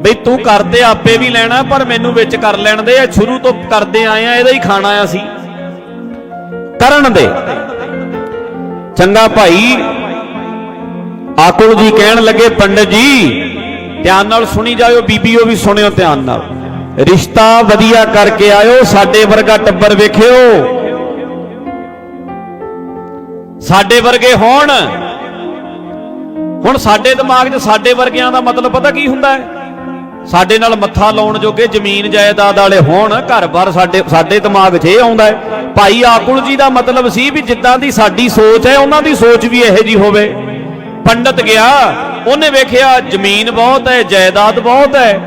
ਬਈ ਤੂੰ ਕਰਦੇ, ਆਪੇ ਵੀ ਲੈਣਾ, ਪਰ ਮੈਨੂੰ ਵਿੱਚ ਕਰ ਲੈਣ ਦੇ। ਇਹ ਸ਼ੁਰੂ ਤੋਂ ਕਰਦੇ ਆਏ ਆ, ਇਹਦਾ ਹੀ ਖਾਣਾ ਆ ਸੀ। ਕਰਨ ਦੇ। ਚੰਗਾ ਭਾਈ, ਆਕੁਲ ਜੀ ਕਹਿਣ ਲੱਗੇ, ਪੰਡਤ ਜੀ, ਧਿਆਨ ਨਾਲ ਸੁਣੀ ਜਾਇਓ ਬੀਬੀਓ ਵੀ ਸੁਣਿਓ ਧਿਆਨ ਨਾਲ। ਰਿਸ਼ਤਾ ਵਧੀਆ ਕਰਕੇ ਆਇਓ, ਸਾਡੇ ਵਰਗਾ ਟੱਬਰ ਵੇਖਿਓ। ਸਾਡੇ ਵਰਗੇ ਹੋਣ। ਹੁਣ ਸਾਡੇ ਦਿਮਾਗ 'ਚ ਸਾਡੇ ਵਰਗਿਆਂ ਦਾ ਮਤਲਬ ਪਤਾ ਕੀ ਹੁੰਦਾ ਹੈ? ਸਾਡੇ ਨਾਲ ਮੱਥਾ ਲਾਉਣ ਜੋਗੇ ਜ਼ਮੀਨ ਜਾਇਦਾਦ ਵਾਲੇ ਹੋਣ ਘਰ-ਬਾਰ ਸਾਡੇ ਸਾਡੇ ਦਿਮਾਗ 'ਚ ਇਹ ਆਉਂਦਾ ਹੈ, ਭਾਈ ਆਕੁਲ ਜੀ ਦਾ ਮਤਲਬ ਸੀ ਵੀ ਜਿੱਦਾਂ ਦੀ ਸਾਡੀ ਸੋਚ ਹੈ, ਉਹਨਾਂ ਦੀ ਸੋਚ ਵੀ ਇਹੋ ਜੀ ਹੋਵੇ। ਪੰਡਤ ਗਿਆ, ਉਹਨੇ ਵੇਖਿਆ ਜ਼ਮੀਨ ਬਹੁਤ ਹੈ, ਜਾਇਦਾਦ ਬਹੁਤ ਹੈ।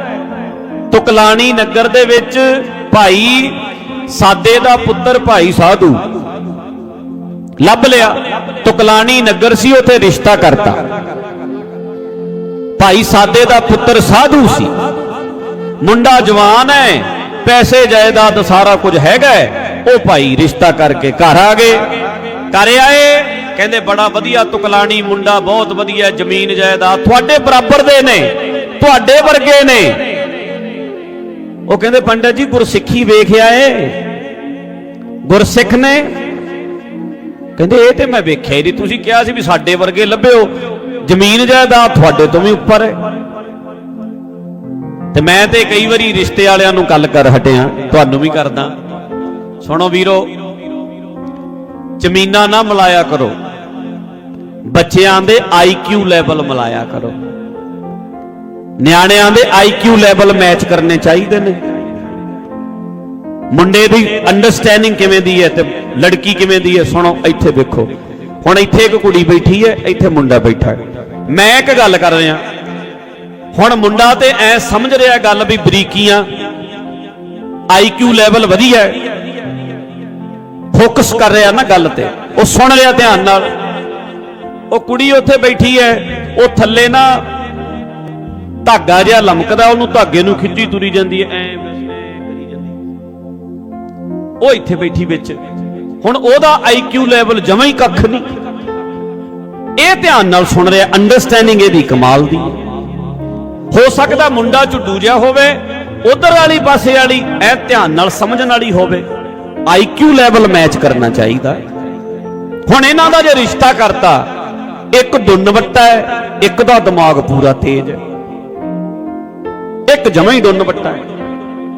ਤੁਕਲਾਣੀ ਨਗਰ ਦੇ ਵਿੱਚ ਭਾਈ ਸਾਦੇ ਦਾ ਪੁੱਤਰ ਭਾਈ ਸਾਧੂ ਲੱਭ ਲਿਆ। ਤੁਕਲਾਣੀ ਨਗਰ ਸੀ, ਉੱਥੇ ਰਿਸ਼ਤਾ ਕਰਤਾ। ਭਾਈ ਸਾਦੇ ਦਾ ਪੁੱਤਰ ਸਾਧੂ ਸੀ। ਮੁੰਡਾ ਜਵਾਨ ਹੈ, ਪੈਸੇ ਜਾਇਦਾਦ ਸਾਰਾ ਕੁਝ ਹੈਗਾ ਉਹ ਭਾਈ ਰਿਸ਼ਤਾ ਕਰਕੇ ਘਰ ਆ ਗਏ। ਘਰ ਆਏ, ਕਹਿੰਦੇ ਬੜਾ ਵਧੀਆ ਤੁਕਲਾਣੀ ਮੁੰਡਾ, ਬਹੁਤ ਵਧੀਆ ਜ਼ਮੀਨ ਜਾਇਦਾਦ ਤੁਹਾਡੇ ਬਰਾਬਰ ਦੇ ਨੇ, ਤੁਹਾਡੇ ਵਰਗੇ ਨੇ। ਉਹ ਕਹਿੰਦੇ ਪੰਡਤ ਜੀ, ਗੁਰਸਿੱਖੀ ਵੇਖਿਆ ਏ। ਗੁਰਸਿੱਖ ਨੇ। ਕਹਿੰਦੇ ਇਹ ਤੇ ਮੈਂ ਵੇਖਿਆ ਹੀ ਨਹੀਂ, ਤੁਸੀਂ ਕਿਹਾ ਸੀ ਵੀ ਸਾਡੇ ਵਰਗੇ ਲੱਭਿਓ। ਜ਼ਮੀਨ ਜਾਇਦਾਦ ਤੁਹਾਡੇ ਤੋਂ ਵੀ ਉੱਪਰ ਹੈ। ਤੇ ਮੈਂ ਤੇ ਕਈ ਵਾਰੀ ਰਿਸ਼ਤੇ ਵਾਲਿਆਂ ਨੂੰ ਗੱਲ ਕਰ ਹਟਿਆ ਤੁਹਾਨੂੰ ਵੀ ਕਰਦਾ। ਸੁਣੋ ਵੀਰੋ, ਜ਼ਮੀਨਾਂ ਨਾ ਮਲਾਇਆ ਕਰੋ। ਬੱਚਿਆਂ ਦੇ ਆਈਕਿਊ ਲੈਵਲ ਮਲਾਇਆ ਕਰੋ। ਨਿਆਣਿਆਂ ਦੇ ਆਈਕਿਊ ਲੈਵਲ ਮੈਚ ਕਰਨੇ ਚਾਹੀਦੇ ਨੇ। ਮੁੰਡੇ ਦੀ ਅੰਡਰਸਟੈਂਡਿੰਗ ਕਿਵੇਂ ਦੀ ਹੈ ਤੇ ਲੜਕੀ ਕਿਵੇਂ ਦੀ ਹੈ, ਸੁਣੋ, ਇੱਥੇ ਦੇਖੋ। ਹੁਣ ਇੱਥੇ ਇੱਕ ਕੁੜੀ ਬੈਠੀ ਹੈ, ਇੱਥੇ ਮੁੰਡਾ ਬੈਠਾ ਹੈ। ਮੈਂ ਇੱਕ ਗੱਲ ਕਰ ਰਿਹਾ। ਹੁਣ ਮੁੰਡਾ ਤੇ ਐ ਸਮਝ ਰਿਹਾ ਗੱਲ ਵੀ ਬਰੀਕੀਆਂ। ਆਈਕਿਊ ਲੈਵਲ ਵਧੀਆ ਹੈ। ਫੋਕਸ ਕਰ ਰਿਹਾ ਨਾ ਗੱਲ ਤੇ। ਉਹ ਸੁਣ ਰਿਹਾ ਧਿਆਨ ਨਾਲ। ਉਹ ਕੁੜੀ ਉੱਥੇ ਬੈਠੀ ਹੈ। ਉਹ ਥੱਲੇ ਨਾ ਧਾਗਾ ਜਿਹਾ ਲਮਕਦਾ, ਉਹਨੂੰ ਧਾਗੇ ਨੂੰ ਖਿੱਚੀ ਤੁਰੀ ਜਾਂਦੀ ਹੈ। ਐ ਕਰੀ ਜਾਂਦੀ। ਉਹ ਇੱਥੇ ਬੈਠੀ ਵਿੱਚ। ਹੁਣ ਉਹਦਾ ਆਈਕਿਊ ਲੈਵਲ ਜਮਾਂ ਹੀ ਕੱਖ ਨਹੀਂ। ਇਹ ਧਿਆਨ ਨਾਲ ਸੁਣ ਰਿਹਾ ਅੰਡਰਸਟੈਂਡਿੰਗ ਇਹਦੀ ਕਮਾਲ ਦੀ ਹੋ। ਸਕਦਾ ਮੁੰਡਾ ਝੁੱਡੂ ਜਿਹਾ ਹੋਵੇ, ਉਧਰ ਵਾਲੀ ਪਾਸੇ ਵਾਲੀ ਐ ਧਿਆਨ ਨਾਲ ਸਮਝਣ ਵਾਲੀ ਹੋਵੇ। ਆਈਕਿਊ ਲੈਵਲ ਮੈਚ ਕਰਨਾ ਚਾਹੀਦਾ। ਹੁਣ ਇਹਨਾਂ ਦਾ ਜੇ ਰਿਸ਼ਤਾ ਕਰਤਾ, ਇੱਕ ਦੁੰਨਵੱਟਾ ਹੈ, ਇੱਕ ਦਾ ਦਿਮਾਗ ਪੂਰਾ ਤੇਜ਼ ਹੈ। ਇੱਕ ਜਮਾਂ ਹੀ ਦੁੰਨਵੱਟਾ ਹੈ।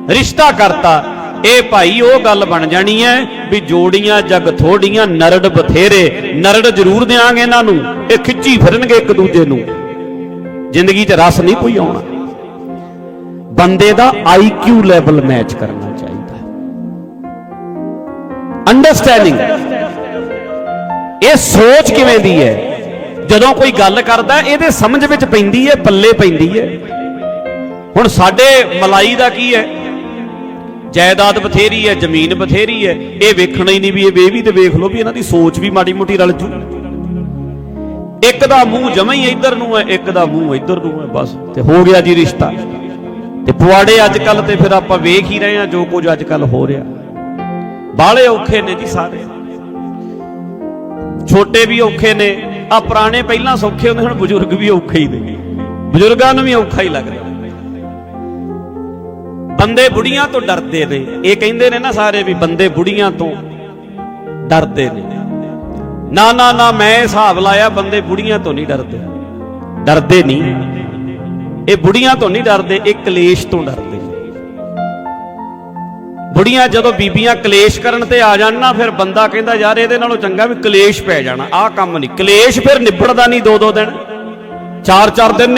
ਰਿਸ਼ਤਾ ਕਰਤਾ, ਇਹ ਭਾਈ ਉਹ ਗੱਲ ਬਣ ਜਾਣੀ ਹੈ ਵੀ ਜੋੜੀਆਂ ਜਗ ਥੋੜੀਆਂ, ਨਰੜ ਬਥੇਰੇ। ਨਰੜ ਜ਼ਰੂਰ ਦੇਾਂਗੇ ਇਹਨਾਂ ਨੂੰ। ਇਹ ਖਿੱਚੀ ਫਿਰਨਗੇ ਇੱਕ ਦੂਜੇ ਨੂੰ। ਜ਼ਿੰਦਗੀ 'ਚ ਰਸ ਨਹੀਂ ਕੋਈ ਆਉਣਾ। ਬੰਦੇ ਦਾ ਆਈਕਿਊ ਲੈਵਲ ਮੈਚ ਕਰਨਾ ਚਾਹੀਦਾ ਅੰਡਰਸਟੈਂਡਿੰਗ ਇਹ ਸੋਚ ਕਿਵੇਂ ਦੀ ਹੈ? ਜਦੋਂ ਕੋਈ ਗੱਲ ਕਰਦਾ, ਇਹਦੇ ਸਮਝ ਵਿੱਚ ਪੈਂਦੀ ਹੈ, ਪੱਲੇ ਪੈਂਦੀ ਹੈ। ਹੁਣ ਸਾਡੇ ਮਲਾਈ ਦਾ ਕੀ ਹੈ? ਜਾਇਦਾਦ ਬਥੇਰੀ ਹੈ, ਜ਼ਮੀਨ ਬਥੇਰੀ ਹੈ। ਇਹ ਵੇਖਣਾ ਹੀ ਨਹੀਂ ਵੀ ਇਹ ਵੀ ਤੇ ਵੇਖ ਲਓ ਵੀ ਇਹਨਾਂ ਦੀ ਸੋਚ ਵੀ ਮਾੜੀ ਮੋਟੀ ਰਲ ਜੂ। ਇੱਕ ਦਾ ਮੂੰਹ ਜਮਾਂ ਹੀ ਇੱਧਰ ਨੂੰ ਹੈ, ਇੱਕ ਦਾ ਮੂੰਹ ਇੱਧਰ ਨੂੰ ਹੈ, ਬਸ। ਤੇ ਹੋ ਗਿਆ ਜੀ ਰਿਸ਼ਤਾ। ਤੇ ਪੁਆੜੇ ਅੱਜ ਕੱਲ ਤੇ ਫਿਰ ਆਪਾਂ ਵੇਖ ਹੀ ਰਹੇ ਹਾਂ ਜੋ ਕੁਝ ਅੱਜ ਕੱਲ ਹੋ ਰਿਹਾ। ਬਾਲੇ ਔਖੇ ਨੇ ਜੀ ਸਾਰੇ। ਛੋਟੇ ਵੀ ਔਖੇ ਨੇ। ਆ ਪੁਰਾਣੇ ਪਹਿਲਾਂ ਸੌਖੇ ਹੁੰਦੇ, ਹੁਣ ਬਜ਼ੁਰਗ ਵੀ ਔਖੇ ਹੀ ਨੇ। ਬਜ਼ੁਰਗਾਂ ਨੂੰ ਵੀ ਔਖਾ ਹੀ ਲੱਗ ਰਿਹਾ। ਬੰਦੇ ਬੁੜੀਆਂ ਤੋਂ ਡਰਦੇ ਨੇ। ਇਹ ਕਹਿੰਦੇ ਨੇ ਨਾ ਸਾਰੇ ਵੀ ਬੰਦੇ ਬੁੜੀਆਂ ਤੋਂ ਡਰਦੇ ਨੇ। ਨਾ ਨਾ ਨਾ, ਮੈਂ ਹਿਸਾਬ ਲਾਇਆ, ਬੰਦੇ ਬੁੜੀਆਂ ਤੋਂ ਨਹੀਂ ਡਰਦੇ। ਡਰਦੇ ਨਹੀਂ। ਇਹ ਬੁੜੀਆਂ ਤੋਂ ਨਹੀਂ ਡਰਦੇ, ਇਹ ਕਲੇਸ਼ ਤੋਂ ਡਰਦੇ। ਬੁੜੀਆਂ ਜਦੋਂ ਬੀਬੀਆਂ ਕਲੇਸ਼ ਕਰਨ ਤੇ ਆ ਜਾਣ ਨਾ, ਫਿਰ ਬੰਦਾ ਕਹਿੰਦਾ, ਯਾਰ, ਇਹਦੇ ਨਾਲੋਂ ਚੰਗਾ ਵੀ ਕਲੇਸ਼ ਪੈ ਜਾਣਾ। ਆਹ ਕੰਮ ਨਹੀਂ। ਕਲੇਸ਼ ਫਿਰ ਨਿਬੜਦਾ ਨਹੀਂ ਦੋ ਦੋ ਦਿਨ। ਚਾਰ ਚਾਰ ਦਿਨ